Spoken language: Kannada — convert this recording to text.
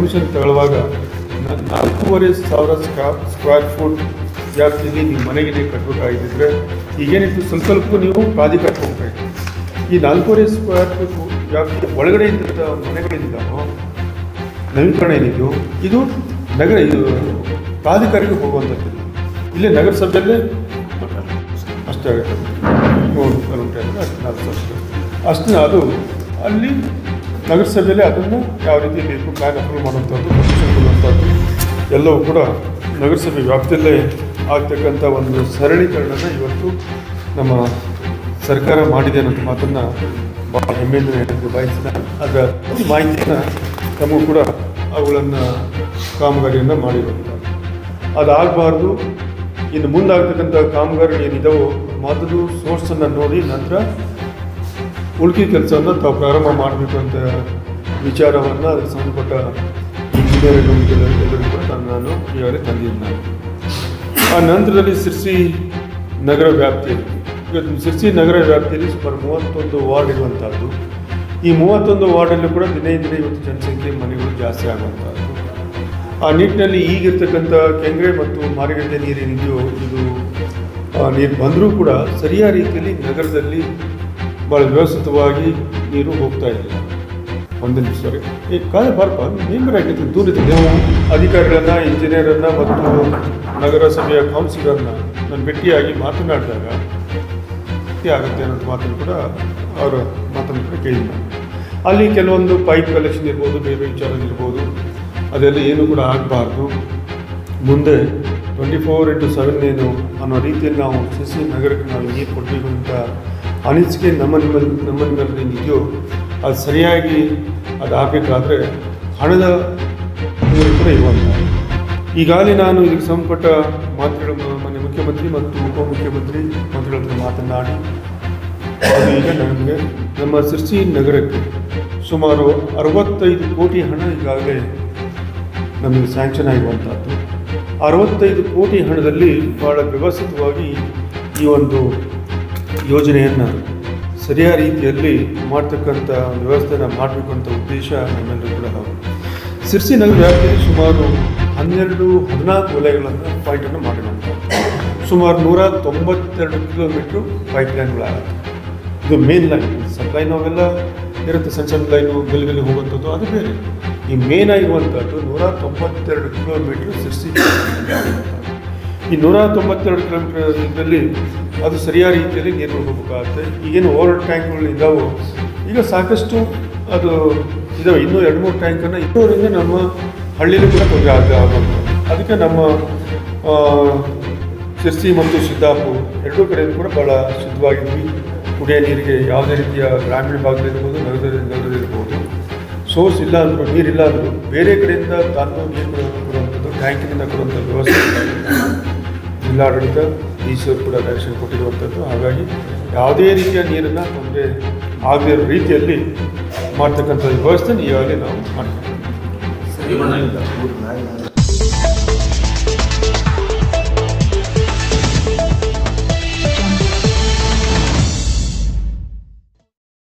ಪರ್ಮಿಷನ್ ತಗೊಳ್ಳುವಾಗ ನಾಲ್ಕೂವರೆ ಸಾವಿರ ಸ್ಕಾ ಸ್ಕ್ವೇರ್ ಫುಟ್ ವ್ಯಾಪ್ತಿಯಲ್ಲಿ ನೀವು ಮನೆಗೆ ನೀವು ಕಟ್ಟಬೇಕಾಗಿದ್ದರೆ ಈಗೇನಿತ್ತು ಸ್ವಲ್ಪ ಸ್ವಲ್ಪ ನೀವು ಪ್ರಾಧಿಕಾರ ಹೋಗ್ಬೇಕು ಈ ನಾಲ್ಕೂವರೆ ಸ್ಕ್ವೇರ್ ಫೀಟ್ ವ್ಯಾಪ್ತಿಯ ಒಳಗಡೆ ಇದ್ದಂಥ ಮನೆಗಳಿಂದ ನವೀಕರಣ ಏನಿದ್ದು ಇದು ನಗರ ಇದು ಪ್ರಾಧಿಕಾರಕ್ಕೆ ಹೋಗುವಂಥದ್ದು ಇಲ್ಲೇ ನಗರಸಭೆಯಲ್ಲೇ ಅಷ್ಟೇ ಆಗುತ್ತೆ ಅಷ್ಟು ಅದು ಅಲ್ಲಿ ನಗರಸಭೆಯಲ್ಲೇ ಅದನ್ನು ಯಾವ ರೀತಿ ಬೇಕು ಪ್ಲ್ಯಾನ್ ಅಪ್ರೂವ್ ಮಾಡುವಂಥದ್ದು ಎಲ್ಲವೂ ಕೂಡ ನಗರಸಭೆ ವ್ಯಾಪ್ತಿಯಲ್ಲೇ ಆಗ್ತಕ್ಕಂಥ ಒಂದು ಸರಳೀಕರಣನ ಇವತ್ತು ನಮ್ಮ ಸರ್ಕಾರ ಮಾಡಿದೆ ಅನ್ನೋದು ಮಾತನ್ನು ಭಾಳ ಹೆಮ್ಮೆಯಿಂದ ಹೇಳಿದ್ರು ಬಯಸಿದ ಅದರ ಮಾಹಿತಿಯನ್ನು ತಮಗೂ ಕೂಡ ಅವುಗಳನ್ನು ಕಾಮಗಾರಿಯನ್ನು ಅದು ಅದಾಗಬಾರ್ದು, ಇನ್ನು ಮುಂದಾಗ್ತಕ್ಕಂಥ ಕಾಮಗಾರಿಗಳು ಏನಿದಾವೋ ಮೊದಲು ಸೋರ್ಸನ್ನು ನೋಡಿ, ನಂತರ ಉಳ್ಕಿ ಕೆಲಸವನ್ನು ತಾವು ಪ್ರಾರಂಭ ಮಾಡಬೇಕು ಅಂತ ವಿಚಾರವನ್ನು ಅದಕ್ಕೆ ಸಂಬಂಧಪಟ್ಟ ಇಂಜಿನಿಯರಿಂಗ್ ಕೂಡ ನಾನು ಈಗಾಗಲೇ ತಂದಿದ್ದೇನೆ. ಆ ನಂತರದಲ್ಲಿ ಸಿರ್ಸಿ ನಗರ ವ್ಯಾಪ್ತಿಯಲ್ಲಿ. ಈಗ ಸಿರ್ಸಿ ನಗರ ವ್ಯಾಪ್ತಿಯಲ್ಲಿ ಸುಮಾರು ಮೂವತ್ತೊಂದು ವಾರ್ಡ್ ಇರುವಂಥದ್ದು ಈ ಮೂವತ್ತೊಂದು ವಾರ್ಡಲ್ಲೂ ಕೂಡ ದಿನೇ ದಿನೇ ಇವತ್ತು ಜನಸಂಖ್ಯೆ ಮನೆಗಳು ಜಾಸ್ತಿ ಆಗುವಂಥದ್ದು. ಆ ನಿಟ್ಟಿನಲ್ಲಿ ಈಗಿರ್ತಕ್ಕಂಥ ಕೆಂಗ್ರೆ ಮತ್ತು ಮಾರುಗಡ್ಡೆ ನೀರೇನಿದೆಯೋ ಇದು ನೀರು ಬಂದರೂ ಕೂಡ ಸರಿಯಾದ ರೀತಿಯಲ್ಲಿ ನಗರದಲ್ಲಿ ಭಾಳ ವ್ಯವಸ್ಥಿತವಾಗಿ ನೀರು ಹೋಗ್ತಾ ಇಲ್ಲ. ಒಂದು ನಿಮಿಷ ಸರಿ. ಈ ಕಾಲ ಬರ್ಪ ಆಗಿತ್ತು ದೂರಿದೆ ನಾವು ಅಧಿಕಾರಿಗಳನ್ನು ಇಂಜಿನಿಯರನ್ನ ಮತ್ತು ನಗರಸಭೆಯ ಕೌನ್ಸಿಲರ್ನ ನಾನು ಭೇಟಿಯಾಗಿ ಮಾತನಾಡಿದಾಗ ಆಗುತ್ತೆ ಅನ್ನೋದು ಮಾತನ್ನು ಕೂಡ ಅವರ ಮಾತನ್ನು ಕೂಡ ಕೇಳಿದ್ದೆ ಅಲ್ಲಿ ಕೆಲವೊಂದು ಪೈಪ್ ಕಲೆಕ್ಷನ್ ಇರ್ಬೋದು, ಬೇರೆ ವಿಚಾರ ಇರ್ಬೋದು. ಅದೆಲ್ಲ ಏನು ಕೂಡ ಆಗಬಾರ್ದು. ಮುಂದೆ ಟ್ವೆಂಟಿ ಫೋರ್ ಇಂಟು ಸೆವೆನ್ ಏನು ಅನ್ನೋ ರೀತಿಯಲ್ಲಿ ನಾವು ಸಿಸಿ ನಗರಕ್ಕೆ ನಾವು ನೀರು ಕೊಡಬೇಕು ಅಂತ ಅನಿಸಿಕೆ ನಮ್ಮ ನಿಮ್ಮಲ್ಲಿ ನಮ್ಮ ನಿಮ್ಮಲ್ಲಿ ಇದೆಯೋ, ಅದು ಸರಿಯಾಗಿ ಅದು ಆಗಬೇಕಾದ್ರೆ ಹಣದ ಕೂಡ ಇರುವಂಥ ಈಗಾಗಲೇ ನಾನು ಇದಕ್ಕೆ ಸಂಬಂಧಪಟ್ಟ ಮಾತುಗಳು ಮಾನ್ಯ ಮುಖ್ಯಮಂತ್ರಿ ಮತ್ತು ಉಪಮುಖ್ಯಮಂತ್ರಿ ಮಂತ್ರಿಗಳ ಹತ್ರ ಮಾತನಾಡಿ ಈಗ ನಮಗೆ ನಮ್ಮ ಸಿರ್ಸಿ ನಗರಕ್ಕೆ ಸುಮಾರು ಅರವತ್ತೈದು ಕೋಟಿ ಹಣ ಈಗಾಗಲೇ ನಮಗೆ ಸ್ಯಾಂಕ್ಷನ್ ಆಗಿರುವಂಥದ್ದು ಅರವತ್ತೈದು ಕೋಟಿ ಹಣದಲ್ಲಿ ಭಾಳ ವ್ಯವಸ್ಥಿತವಾಗಿ ಈ ಒಂದು ಯೋಜನೆಯನ್ನು ಸರಿಯಾದ ರೀತಿಯಲ್ಲಿ ಮಾಡ್ತಕ್ಕಂಥ ವ್ಯವಸ್ಥೆನ ಮಾಡಬೇಕು ಅಂತ ಉದ್ದೇಶ ನಮ್ಮೆಲ್ಲರೂ ಕೂಡ ಹೌದು. ಸಿರ್ಸಿ ನಗರ ವ್ಯಾಪ್ತಿಯಲ್ಲಿ ಸುಮಾರು ಹನ್ನೆರಡು ಹದಿನಾಲ್ಕು ವಲಯಗಳನ್ನು ಪಾಯಿಂಟನ್ನು ಮಾಡಿರುವಂಥದ್ದು ಸುಮಾರು ನೂರ ತೊಂಬತ್ತೆರಡು ಕಿಲೋಮೀಟ್ರು ಪೈಪ್ ಲೈನ್ಗಳಾಗುತ್ತೆ ಇದು ಮೇನ್ ಲೈನ್ ಸಬ್ ಲೈನ್ ಅವೆಲ್ಲ ಇರುತ್ತೆ. ಸಣ್ಣ ಸಣ್ಣ ಲೈನು ಗಲ್ಲಿ ಹೋಗುವಂಥದ್ದು. ಅದು ಬೇರೆ. ಈ ಮೇನ್ ಆಗಿರುವಂಥದ್ದು ನೂರ ತೊಂಬತ್ತೆರಡು ಕಿಲೋಮೀಟ್ರ್ ಸಿರ್ಸಿ ಈ ನೂರ ತೊಂಬತ್ತೆರಡು ಕಿಲೋಮೀಟರ್ದಲ್ಲಿ ಅದು ಸರಿಯಾದ ರೀತಿಯಲ್ಲಿ ನೀರು ಹೋಗಬೇಕಾಗುತ್ತೆ. ಈಗೇನು ಓವರ್ ಟ್ಯಾಂಕ್ಗಳು ಇದ್ದಾವೋ, ಈಗ ಸಾಕಷ್ಟು ಅದು ಇದಾವೆ. ಇನ್ನೂ ಎರಡು ಮೂರು ಟ್ಯಾಂಕನ್ನು ಇನ್ನೂರಿಂದ ನಮ್ಮ ಹಳ್ಳಿಯಲ್ಲಿ ಕೂಡ ತೊಂದರೆ ಆಗ ಆಗಬೇಕು ಅದಕ್ಕೆ ನಮ್ಮ ಶಿರ್ಸಿ ಮತ್ತು ಸಿದ್ದಾಪುರ ಎರಡೂ ಕಡೆಯೂ ಕೂಡ ಭಾಳ ಶುದ್ಧವಾಗಿದ್ವಿ. ಕುಡಿಯೋ ನೀರಿಗೆ ಯಾವುದೇ ರೀತಿಯ ಗ್ರಾಮೀಣ ಭಾಗದಲ್ಲಿರ್ಬೋದು ನಗರದ ನಗರದಲ್ಲಿರ್ಬೋದು ಸೋರ್ಸ್ ಇಲ್ಲ ಅಂದರೂ, ನೀರಿಲ್ಲ ಅಂದರೂ ಬೇರೆ ಕಡೆಯಿಂದ ತಾನು ನೀರು ಕೊಡುವ- ಕೊಡುವಂಥದ್ದು ಟ್ಯಾಂಕಿನಿಂದ ಕೊಡುವಂಥ ವ್ಯವಸ್ಥೆ. ಜಿಲ್ಲಾಡಳಿತ, ಈಶ್ವರ್ ಕೂಡ ಡೈರೆಕ್ಷನ್ ಕೊಟ್ಟಿರುವಂಥದ್ದು. ಹಾಗಾಗಿ ಯಾವುದೇ ರೀತಿಯ ನೀರನ್ನು ತೊಂದರೆ ಆಗದಿರೋ ರೀತಿಯಲ್ಲಿ ಮಾಡ್ತಕ್ಕಂಥ ವ್ಯವಸ್ಥೆ ಈಗಾಗಲೇ ನಾವು ಮಾಡ್ತೀವಿ.